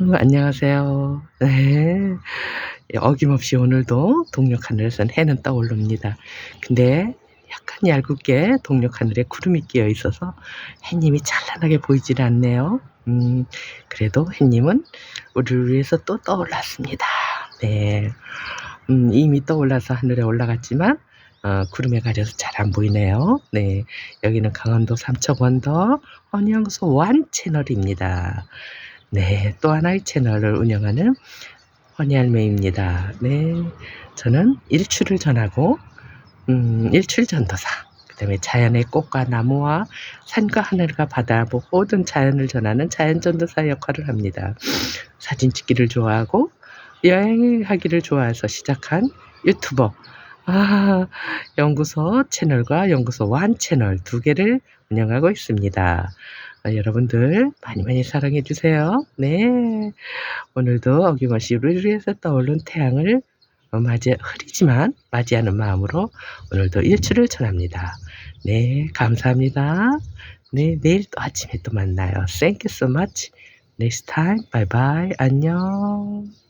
음, 안녕하세요. 네. 예, 어김없이 오늘도 동력 하늘에선 해는 떠오릅니다. 근데 약간 얄궂게 동력 하늘에 구름이 끼어 있어서 해님이 찬란하게 보이질 않네요. 음, 그래도 해님은 우리를 위해서 또 떠올랐습니다. 네. 음, 이미 떠올라서 하늘에 올라갔지만 어, 구름에 가려서 잘 안 보이네요. 네, 여기는 강원도 삼척원더 헌영소 완 채널입니다. 네, 또 하나의 채널을 운영하는 허니할매입니다. 네, 저는 일출을 전하고 음, 일출 전도사, 그 다음에 자연의 꽃과 나무와 산과 하늘과 바다 뭐 모든 자연을 전하는 자연 전도사 역할을 합니다. 사진 찍기를 좋아하고 여행하기를 좋아해서 시작한 유튜버 아, 연구소 채널과 연구소 완 채널 두 개를 운영하고 있습니다. 아, 여러분들 많이 많이 사랑해 주세요. 네. 오늘도 어김없이 우리를 위해서 떠오른 태양을 어, 맞이, 흐리지만 맞이하는 마음으로 오늘도 일출을 전합니다. 네, 감사합니다. 네, 내일 또 아침에 또 만나요. Thank you so much. Next time. Bye bye. 안녕.